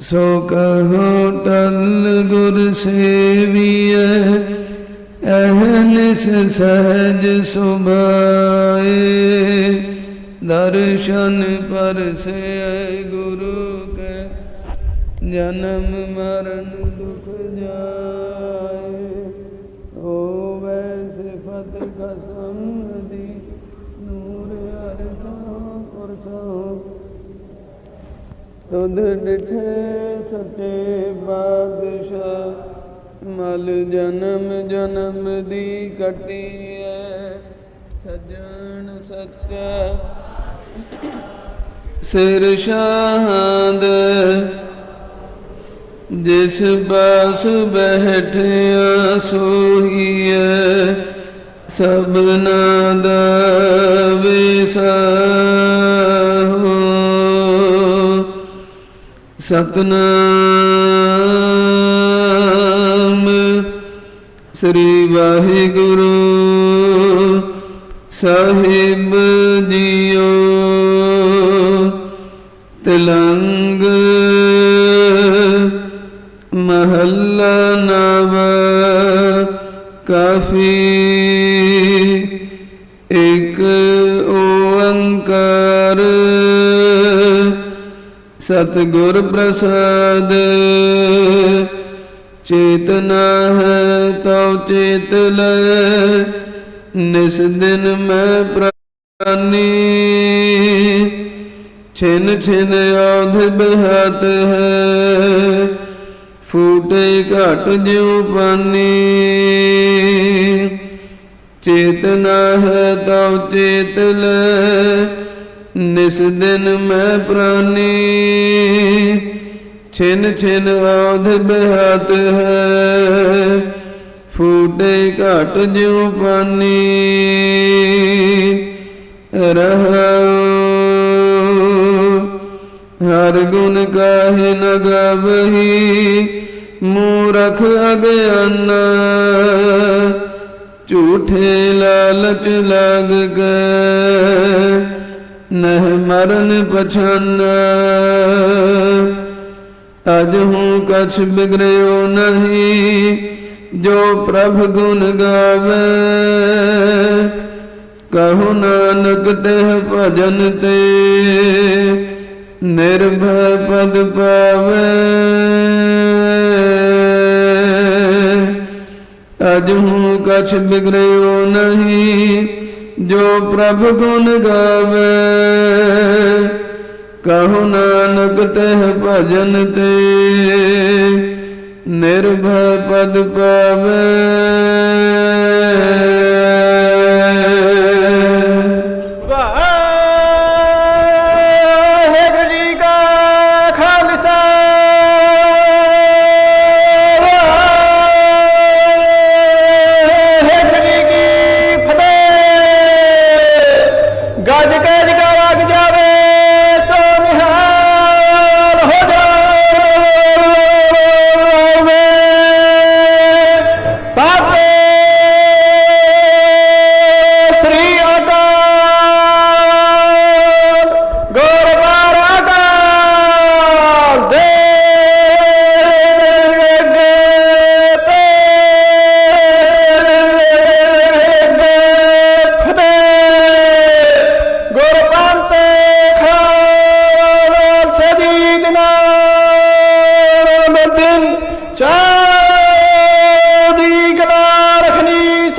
ਸੋ ਕਹੋ ਟਲ ਗੁਰ ਸੇਵੀਐ ਅਹਨਿਸ ਸਹਜ ਸੁਭਾਏ। ਦਰਸ਼ਨ ਪਰਸੈ ਗੁਰੂ ਕੈ, ਜਨਮ ਮਰਨ ਦੁਖ ਜਾਏ। ਹੋਵੇ ਸਿਫਤ ਕਸਮ ਦੀ ਤੁਧ ਡਿਠੇ ਸੱਚੇ ਬਾਦਸ਼ਾਹ, ਮਲ ਜਨਮ ਜਨਮ ਦੀ ਕਟੀ ਕਟੀਐ, ਸਜਣ ਸੱਚਾ। ਸਿਰ ਸ਼ਾਹਦ ਜਿਸ ਬਾਸ ਬਹਿਠਿਆ ਸੋਹੀਐ ਸਭਨਾ ਦਾ ਵਿਸਾਹੋ ਸਤਨਾਮ ਸ੍ਰੀ ਵਾਹਿਗੁਰੂ ਸਾਹਿਬ ਜੀਓ। ਤਿਲੰਗ ਮਹੱਲਾ ਨਵ ਕਾਫੀ ਇੱਕ ਓੰਕਾਰ ਸਤਿਗੁਰ ਪ੍ਰਸਾਦ। ਚੇਤਨਾ ਹੈ, ਤਉ ਚੇਤ ਲੈ। ਨਿਸ ਦਿਨ ਮੈਂ ਪ੍ਰਾਨੀ। ਛਿਨ ਛਿਨ ਔਧ ਬਹਤ ਹੈ। ਫੂਟੇ ਘਟ ਜਿਉ ਪਾਨੀ। ਚੇਤਨਾ ਹੈ, ਤਉ ਚੇਤ ਲੈ। ਨਿਸ ਦਿਨ ਮੈਂ ਪ੍ਰਾਨੀ, ਛਿਨ ਛਿਨ ਔਧ ਬਹਤ ਹੈ, ਫੂਟੇ ਘਟ ਜਿਉ ਪਾਨੀ, ਰਹਉ, ਹਰ ਗੁਣ ਕਾਹੇ ਨ ਗਾਵਹੀ, ਮੂਰਖ ਅਗਿਆਨਾ, ਝੂਠੇ ਲਾਲਚ ਲਾਗ ਗਏ ਨਹ ਮਰਨ ਪਛਾਨਾ। ਅਜ ਹੂੰ ਕਛ ਬਿਗੜਿਓ ਨਹੀਂ, ਜੋ ਪ੍ਰਭ ਗੁਣ ਗਾਵੇ। ਕਹੋ ਨਾਨਕ ਤਹ ਭਜਨ ਤੇ, ਨਿਰਭੈ ਪਦ ਪਾਵੇ। ਅਜ ਹੂੰ ਕਛ ਬਿਗੜਿਓ ਨਹੀਂ ਜੋ ਪ੍ਰਭ ਗੁਣ ਗਾਵੇ ਕਹੋ ਨਾਨਕ ਤਹ ਭਜਨ ਤੇ ਨਿਰਭੈ ਪਦ ਪਾਵੇ।